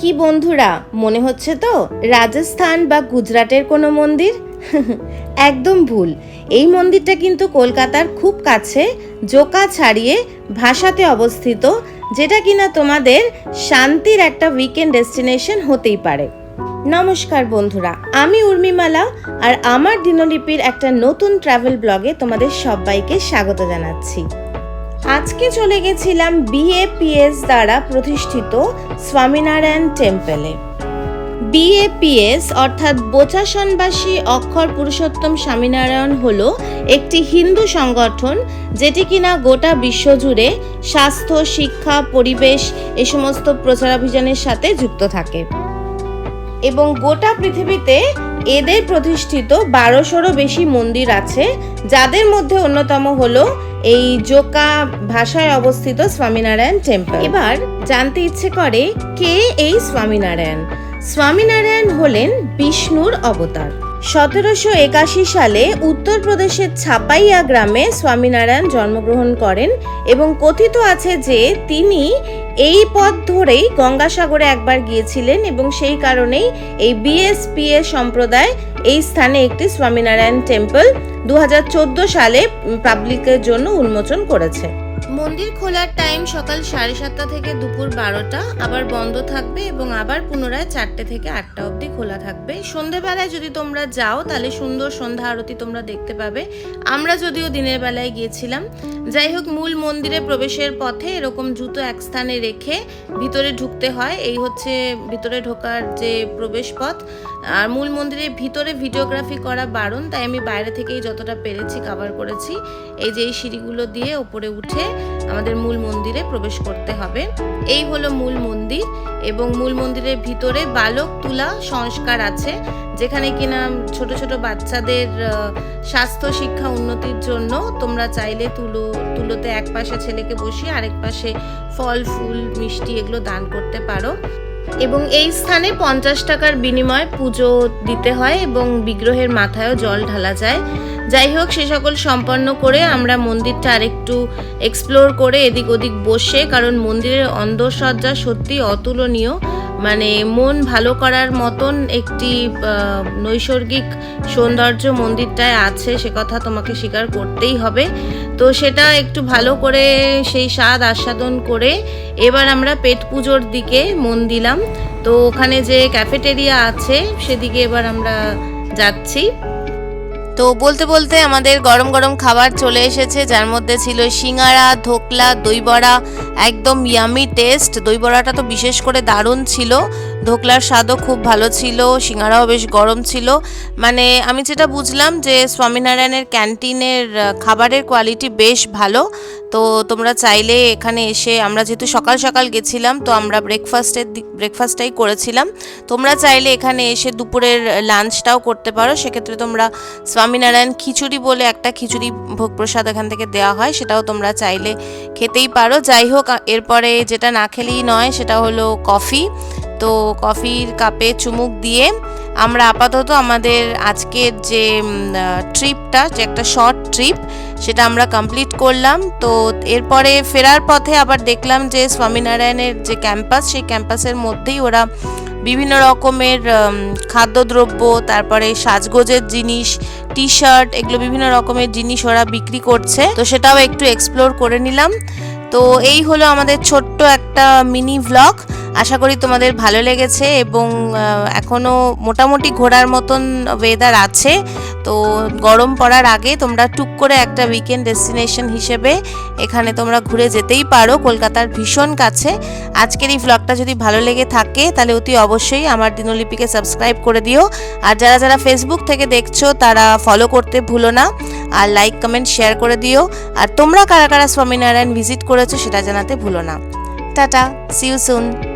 কি বন্ধুরা? মনে হচ্ছে তো রাজস্থান বা গুজরাটের কোনো মন্দির? একদম ভুল। এই মন্দিরটা কিন্তু কলকাতার খুব কাছে, জোকা ছাড়িয়ে ভাষাতে অবস্থিত, যেটা কিনা তোমাদের শান্তির একটা উইকেন্ড ডেস্টিনেশন হতেই পারে। নমস্কার বন্ধুরা, আমি উর্মিমালা আর আমার দিনলিপির একটা নতুন ট্রাভেল ব্লগে তোমাদের সবাইকে স্বাগত জানাচ্ছি। আজকে চলে গেছিলাম বিএপিএস দ্বারা প্রতিষ্ঠিত স্বামীনারায়ণ টেম্পলে। বিএপিএস অর্থাৎ বোচাসনবাসী অক্ষর পুরুষোত্তম স্বামীনারায়ণ হল একটি হিন্দু সংগঠন যেটি কিনা গোটা বিশ্বজুড়ে স্বাস্থ্য, শিক্ষা, পরিবেশ এ সমস্ত প্রচারাভিযানের সাথে যুক্ত থাকে। এবং গোটা পৃথিবীতে এদের প্রতিষ্ঠিত বারোশোরও বেশি মন্দির আছে, যাদের মধ্যে অন্যতম হলো এই জোকা ভাষায় অবস্থিত স্বামীনারায়ণ টেম্পল এবার জানতে ইচ্ছে করে কে এই স্বামীনারায়ণ? স্বামীনারায়ণ হলেন বিষ্ণুর অবতার। সতেরোশো একাশি সালে উত্তরপ্রদেশের ছাপাইয়া গ্রামে স্বামীনারায়ণ জন্মগ্রহণ করেন এবং কথিত আছে যে তিনি এই পথ ধরেই গঙ্গাসাগরে একবার গিয়েছিলেন এবং সেই কারণেই এই বিএসপিএ সম্প্রদায় এই স্থানে একটি স্বামীনারায়ণ টেম্পল দু হাজার চোদ্দ সালে পাবলিকের জন্য উন্মোচন করেছে। মন্দির খোলার টাইম সকাল সাড়ে সাতটা থেকে দুপুর বারোটা, আবার বন্ধ থাকবে এবং আবার পুনরায় চারটে থেকে আটটা অবধি খোলা থাকবে। সন্ধেবেলায় যদি তোমরা যাও, তাহলে সুন্দর সন্ধ্যা আরতি তোমরা দেখতে পাবে। আমরা যদিও দিনের বেলায় গিয়েছিলাম। যাই হোক, মূল মন্দিরে প্রবেশের পথে এরকম জুতো এক স্থানে রেখে ভিতরে ঢুকতে হয়। এই হচ্ছে ভিতরে ঢোকার যে প্রবেশ পথ। আর মূল মন্দিরের ভিতরে ভিডিওগ্রাফি করা বারণ, তাই আমি বাইরে থেকেই যতটা পেরেছি কভার করেছি। এই যে এই সিঁড়িগুলো দিয়ে ওপরে উঠে আমাদের মূল মন্দিরে প্রবেশ করতে হবে। এই হলো মূল মন্দির এবং মূল মন্দিরের ভিতরে বালক তুলা সংস্কার আছে, যেখানে কিনা ছোট ছোট বাচ্চাদের স্বাস্থ্য, শিক্ষা উন্নতির জন্য তোমরা চাইলে তুলো, তুলোতে এক পাশে ছেলেকে বসিয়ে আরেক পাশে ফল, ফুল, মিষ্টি এগুলো দান করতে পারো। এবং এই স্থানে পঞ্চাশ টাকার বিনিময়ে পুজো দিতে হয় এবং বিগ্রহের মাথায়ও জল ঢালা যায়। যাই হোক, সে সকল সম্পন্ন করে আমরা মন্দিরটা আরেকটু এক্সপ্লোর করে এদিক ওদিক বসে, কারণ মন্দিরের অন্দরসজ্জা সত্যি অতুলনীয়। মানে মন ভালো করার মতন একটি নৈসর্গিক সৌন্দর্য মন্দিরটায় আছে, সে কথা তোমাকে স্বীকার করতেই হবে। তো সেটা একটু ভালো করে সেই স্বাদ আস্বাদন করে এবার আমরা পেট পুজোর দিকে মন দিলাম। তো ওখানে যে ক্যাফেটেরিয়া আছে, সেদিকে এবার আমরা যাচ্ছি। তো বলতে বলতে আমাদের গরম গরম খাবার চলে এসেছে, যার মধ্যে ছিল সিঙাড়া ধোকলা, দইবড়া, একদম ইয়ামি টেস্ট দইবড়াটা তো বিশেষ করে দারুণ ছিল। ধোকলার স্বাদও খুব ভালো ছিল সিঙাড়াও বেশ গরম ছিল। মানে আমি যেটা বুঝলাম যে স্বামীনারায়ণের ক্যান্টিনের খাবারের কোয়ালিটি বেশ ভালো। তো তোমরা চাইলে এখানে এসে, আমরা যেহেতু সকাল সকাল গেছিলাম, তো আমরা ব্রেকফাস্টের ব্রেকফাস্টটাই করেছিলাম। তোমরা চাইলে এখানে এসে দুপুরের লাঞ্চটাও করতে পারো। সেক্ষেত্রে তোমরা স্বামীনারায়ণ খিচুড়ি বলে একটা খিচুড়ি ভোগ প্রসাদ এখান থেকে দেওয়া হয়, সেটাও তোমরা চাইলে খেতেই পারো। যাই হোক এরপরে যেটা না খেলেই নয়, সেটা হলো কফি। তো কফির কাপে চুমুক দিয়ে আমরা আপাতত আমাদের আজকের যে ট্রিপটা যে একটা শর্ট ট্রিপ সেটা আমরা কমপ্লিট করলাম। তো এরপরে ফেরার পথে আবার দেখলাম যে স্বামীনারায়ণের যে ক্যাম্পাস সেই ক্যাম্পাসের মধ্যেই ওরা বিভিন্ন রকমের খাদ্যদ্রব্য তারপরে সাজগোজের জিনিস টি শার্ট এগুলো বিভিন্ন রকমের জিনিস ওরা বিক্রি করছে। তো সেটাও একটু এক্সপ্লোর করে নিলাম। তো এই হলো আমাদের ছোট্ট একটা মিনি ভ্লগ আশা করি তোমাদের ভালো লেগেছে এবং আহ, এখনও মোটামুটি ঘোরার মতন ওয়েদার আছে। তো গরম পড়ার আগে তোমরা টুক করে একটা উইকেন্ড ডেস্টিনেশন হিসেবে এখানে তোমরা ঘুরে যেতেই পারো কলকাতার ভীষণ কাছে। আজকের এই ভ্লগটা যদি ভালো লেগে থাকে তাহলে অতি অবশ্যই আমার দিনলিপিকে সাবস্ক্রাইব করে দিও। আর যারা যারা ফেসবুক থেকে দেখছ তারা ফলো করতে ভুলো না। আর লাইক কমেন্ট শেয়ার করে দিও। আর তোমরা কারা কারা স্বামীনারায়ণ ভিজিট করেছ সেটা জানাতে ভুলো না। টাটা সিউ সুন